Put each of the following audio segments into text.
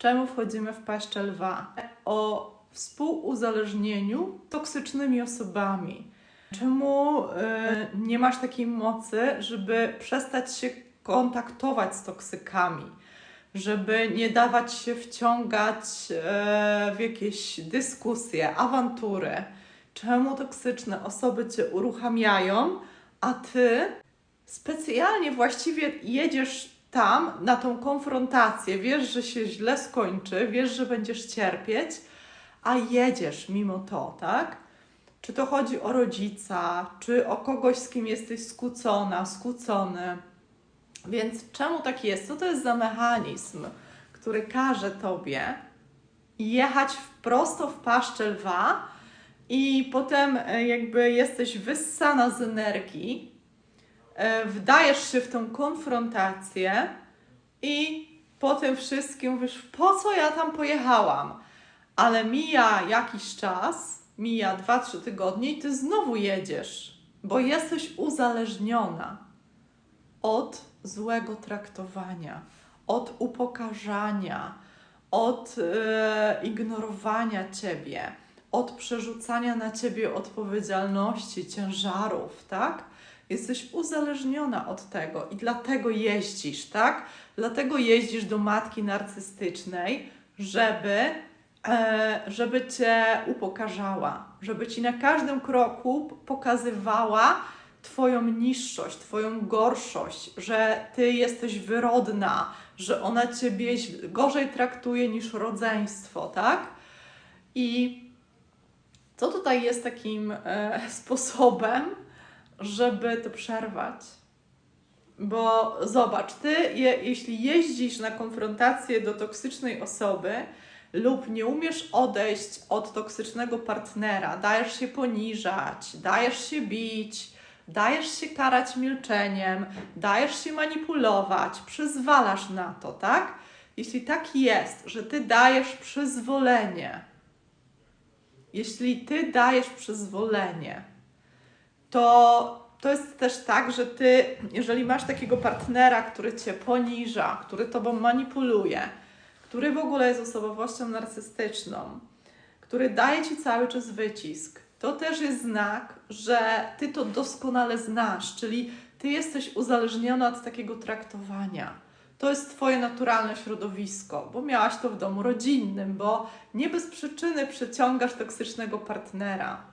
Czemu wchodzimy w paszczę lwa? O współuzależnieniu toksycznymi osobami. Czemu y, nie masz takiej mocy, żeby przestać się kontaktować z toksykami? Żeby nie dawać się wciągać y, w jakieś dyskusje, awantury? Czemu toksyczne osoby cię uruchamiają, a ty specjalnie właściwie jedziesz tam na tą konfrontację, wiesz, że się źle skończy, wiesz, że będziesz cierpieć, a jedziesz mimo to, tak? Czy to chodzi o rodzica, czy o kogoś, z kim jesteś skłócona, skłócony. Więc czemu tak jest? Co to jest za mechanizm, który każe tobie jechać prosto w paszczę lwa i potem e, jakby jesteś wyssana z energii, wdajesz się w tą konfrontację i po tym wszystkim mówisz, po co ja tam pojechałam? Ale mija jakiś czas, mija 2-3 tygodnie i ty znowu jedziesz, bo jesteś uzależniona od złego traktowania, od upokarzania, od e, ignorowania ciebie, od przerzucania na ciebie odpowiedzialności, ciężarów, tak? Jesteś uzależniona od tego i dlatego jeździsz, tak? Dlatego jeździsz do matki narcystycznej, żeby E, żeby Cię upokarzała, żeby Ci na każdym kroku pokazywała Twoją niższość, Twoją gorszość, że Ty jesteś wyrodna, że ona Ciebie gorzej traktuje niż rodzeństwo, tak? I co tutaj jest takim e, sposobem, żeby to przerwać? Bo zobacz, ty, je, jeśli jeździsz na konfrontację do toksycznej osoby, lub nie umiesz odejść od toksycznego partnera, dajesz się poniżać, dajesz się bić, dajesz się karać milczeniem, dajesz się manipulować, przyzwalasz na to, tak? Jeśli tak jest, że ty dajesz przyzwolenie, jeśli ty dajesz przyzwolenie, to to jest też tak, że ty, jeżeli masz takiego partnera, który cię poniża, który tobą manipuluje, który w ogóle jest osobowością narcystyczną, który daje ci cały czas wycisk, to też jest znak, że ty to doskonale znasz, czyli ty jesteś uzależniona od takiego traktowania. To jest Twoje naturalne środowisko, bo miałaś to w domu rodzinnym, bo nie bez przyczyny przyciągasz toksycznego partnera.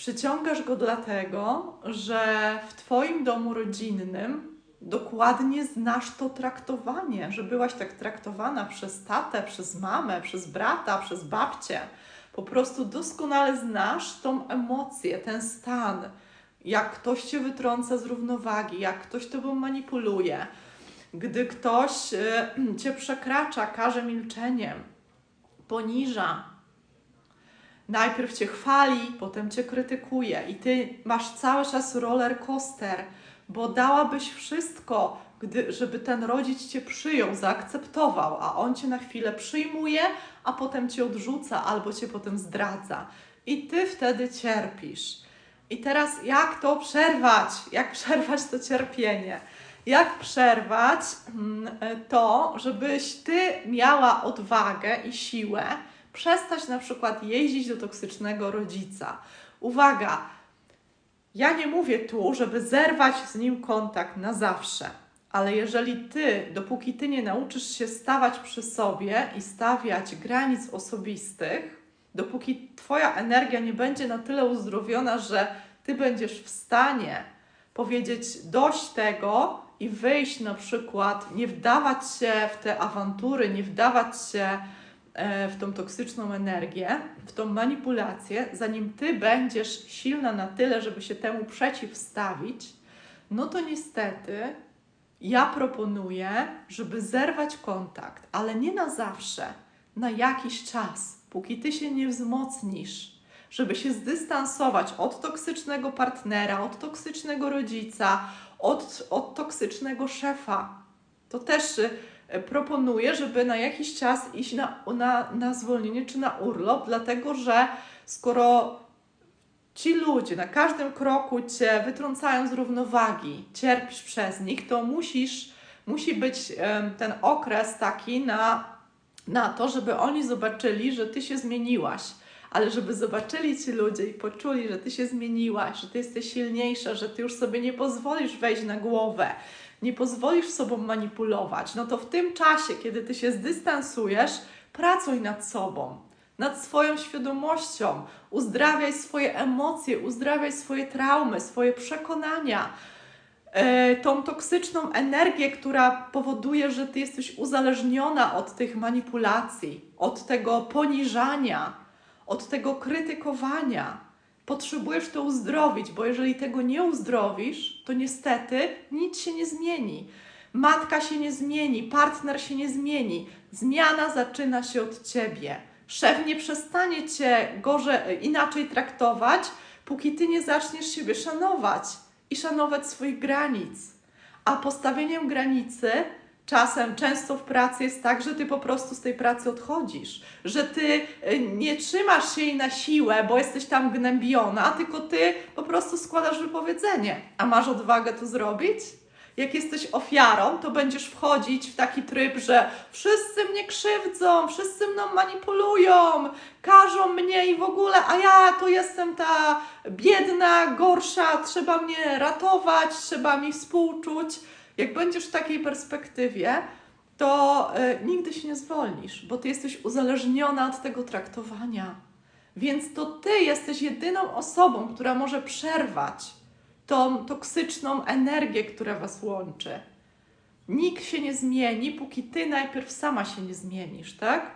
Przyciągasz go dlatego, że w Twoim domu rodzinnym dokładnie znasz to traktowanie, że byłaś tak traktowana przez tatę, przez mamę, przez brata, przez babcię. Po prostu doskonale znasz tą emocję, ten stan, jak ktoś cię wytrąca z równowagi, jak ktoś tobą manipuluje, gdy ktoś y, cię przekracza, każe milczeniem, poniża. Najpierw cię chwali, potem cię krytykuje, i ty masz cały czas roller coaster bo dałabyś wszystko, gdy, żeby ten rodzic cię przyjął, zaakceptował, a on cię na chwilę przyjmuje, a potem cię odrzuca albo cię potem zdradza. I ty wtedy cierpisz. I teraz jak to przerwać? Jak przerwać to cierpienie? Jak przerwać mm, to, żebyś ty miała odwagę i siłę przestać na przykład jeździć do toksycznego rodzica? Uwaga, ja nie mówię tu, żeby zerwać z nim kontakt na zawsze, ale jeżeli ty, dopóki ty nie nauczysz się stawać przy sobie i stawiać granic osobistych, dopóki twoja energia nie będzie na tyle uzdrowiona, że ty będziesz w stanie powiedzieć dość tego i wyjść na przykład, nie wdawać się w te awantury, nie wdawać się w tą toksyczną energię, w tą manipulację, zanim ty będziesz silna na tyle, żeby się temu przeciwstawić, no to niestety ja proponuję, żeby zerwać kontakt, ale nie na zawsze, na jakiś czas, póki ty się nie wzmocnisz, żeby się zdystansować od toksycznego partnera, od toksycznego rodzica, od, od toksycznego szefa. To też proponuję, żeby na jakiś czas iść na, na, na zwolnienie czy na urlop, dlatego że skoro ci ludzie na każdym kroku cię wytrącają z równowagi, cierpisz przez nich, to musisz, musi być ten okres taki na na to, żeby oni zobaczyli, że ty się zmieniłaś. Ale żeby zobaczyli ci ludzie i poczuli, że ty się zmieniłaś, że ty jesteś silniejsza, że ty już sobie nie pozwolisz wejść na głowę, nie pozwolisz sobą manipulować, no to w tym czasie, kiedy ty się zdystansujesz, pracuj nad sobą, nad swoją świadomością, uzdrawiaj swoje emocje, uzdrawiaj swoje traumy, swoje przekonania, e, tą toksyczną energię, która powoduje, że ty jesteś uzależniona od tych manipulacji, od tego poniżania, od tego krytykowania. Potrzebujesz to uzdrowić, bo jeżeli tego nie uzdrowisz, to niestety nic się nie zmieni. Matka się nie zmieni, partner się nie zmieni. Zmiana zaczyna się od ciebie. Szef nie przestanie cię gorzej, inaczej traktować, póki ty nie zaczniesz siebie szanować i szanować swoich granic. A postawieniem granicy czasem, często w pracy jest tak, że ty po prostu z tej pracy odchodzisz, że ty y, nie trzymasz się jej na siłę, bo jesteś tam gnębiona, tylko ty po prostu składasz wypowiedzenie. A masz odwagę to zrobić? Jak jesteś ofiarą, to będziesz wchodzić w taki tryb, że wszyscy mnie krzywdzą, wszyscy mną manipulują, każą mnie i w ogóle, a ja to jestem ta biedna, gorsza, trzeba mnie ratować, trzeba mi współczuć. Jak będziesz w takiej perspektywie, to y, nigdy się nie zwolnisz, bo ty jesteś uzależniona od tego traktowania. Więc to ty jesteś jedyną osobą, która może przerwać tą toksyczną energię, która was łączy. Nikt się nie zmieni, póki ty najpierw sama się nie zmienisz, tak?